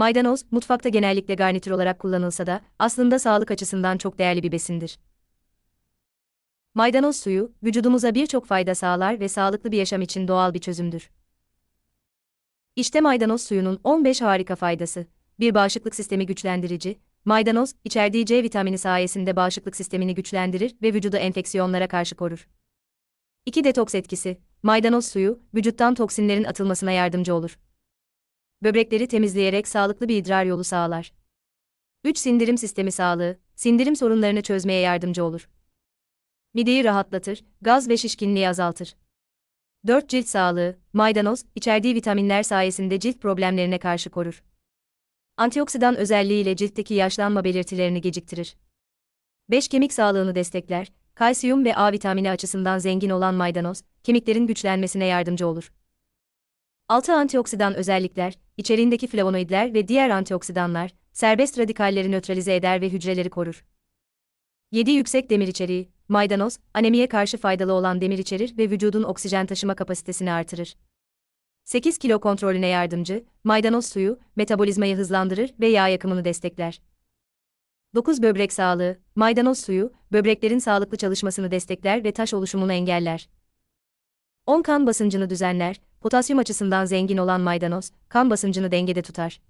Maydanoz, mutfakta genellikle garnitür olarak kullanılsa da, aslında sağlık açısından çok değerli bir besindir. Maydanoz suyu, vücudumuza birçok fayda sağlar ve sağlıklı bir yaşam için doğal bir çözümdür. İşte maydanoz suyunun 15 harika faydası. Bir bağışıklık sistemi güçlendirici, maydanoz, içerdiği C vitamini sayesinde bağışıklık sistemini güçlendirir ve vücudu enfeksiyonlara karşı korur. 2. Detoks etkisi, maydanoz suyu, vücuttan toksinlerin atılmasına yardımcı olur. Böbrekleri temizleyerek sağlıklı bir idrar yolu sağlar. 3. Sindirim sistemi sağlığı, sindirim sorunlarını çözmeye yardımcı olur. Mideyi rahatlatır, gaz ve şişkinliği azaltır. 4. Cilt sağlığı, maydanoz, içerdiği vitaminler sayesinde cilt problemlerine karşı korur. Antioksidan özelliğiyle ciltteki yaşlanma belirtilerini geciktirir. 5. Kemik sağlığını destekler, kalsiyum ve A vitamini açısından zengin olan maydanoz, kemiklerin güçlenmesine yardımcı olur. 6. Antioksidan özellikler, içeriğindeki flavonoidler ve diğer antioksidanlar, serbest radikalleri nötralize eder ve hücreleri korur. 7. Yüksek demir içeriği, maydanoz, anemiye karşı faydalı olan demir içerir ve vücudun oksijen taşıma kapasitesini artırır. 8 kilo kontrolüne yardımcı, maydanoz suyu, metabolizmayı hızlandırır ve yağ yakımını destekler. 9 böbrek sağlığı, maydanoz suyu, böbreklerin sağlıklı çalışmasını destekler ve taş oluşumunu engeller. 10 kan basıncını düzenler, potasyum açısından zengin olan maydanoz, kan basıncını dengede tutar.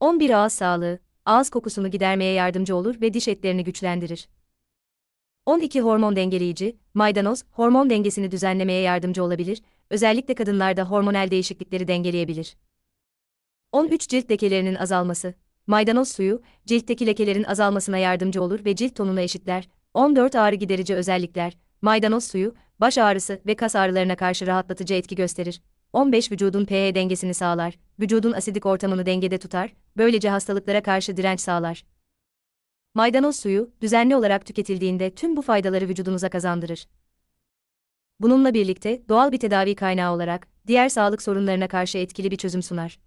11 ağız sağlığı, ağız kokusunu gidermeye yardımcı olur ve diş etlerini güçlendirir. 12 hormon dengeleyici, maydanoz, hormon dengesini düzenlemeye yardımcı olabilir, özellikle kadınlarda hormonal değişiklikleri dengeleyebilir. 13 cilt lekelerinin azalması, maydanoz suyu, ciltteki lekelerin azalmasına yardımcı olur ve cilt tonunu eşitler. 14 ağrı giderici özellikler, maydanoz suyu, baş ağrısı ve kas ağrılarına karşı rahatlatıcı etki gösterir. 15 vücudun pH dengesini sağlar, vücudun asidik ortamını dengede tutar, böylece hastalıklara karşı direnç sağlar. Maydanoz suyu, düzenli olarak tüketildiğinde tüm bu faydaları vücudunuza kazandırır. Bununla birlikte, doğal bir tedavi kaynağı olarak, diğer sağlık sorunlarına karşı etkili bir çözüm sunar.